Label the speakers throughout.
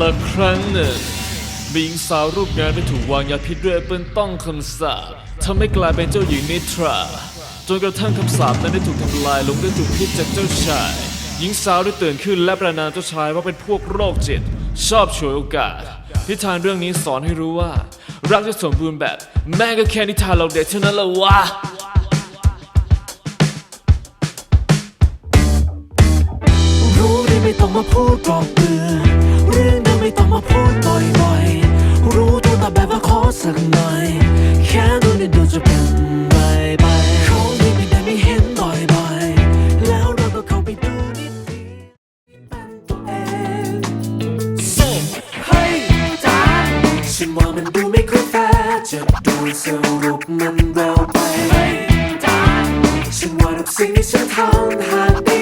Speaker 1: ละครั้งหนึ่งมีหญิงสาวรูปงามได้ถูกวางยาพิษด้วยแอปเปิลต้องคำสาปทำให้กลายเป็นเจ้าหญิงนิทราจนกระทั่งคำสาปนั้นได้ถูกทำลายลงด้วยถูกพิษจากเจ้าชาย หญิงสาวได้ตื่นขึ้นและประนามเจ้าชายว่าเป็นพวกโรคจิต ชอบฉวยโอกาสนิทานเรื่องนี้สอนให้รู้ว่า รักจะสมบูรณ์แบบ แม่ก็แค่นิทานเราเด็กเท่านั้นละวะ
Speaker 2: รู้ได้ไม่ต้องมาพูดกรอกเบื่อเรื่องเดิมไม่ ต้องมาพูดบ่อยๆ รู้ตัวแต่แบบว่าขอสักหน่อย แค่ดูนิดดูจะเป็นไรไปของที่ไม่ได้ไม่เห็นบ่อยๆ แล้วเราก็เข้าไปดูนิดดีเป็นตัวเองส่งให้จ้าฉันว่ามันดูไม่ค่อยแฟร์จะดูสรุปมันเร็วไปจ้าฉันว่าทุกสิ่งที่ฉันทำหากได้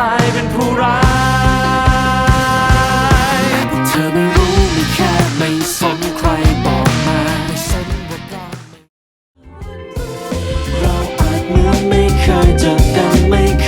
Speaker 2: ลายเป็นผู้ร้ายเธอไม่รู้ไม่แค่ไม่สนใครบอกมาเราอาจเหมือนไม่เคยเจอกันไม่เค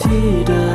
Speaker 2: ที่เดิม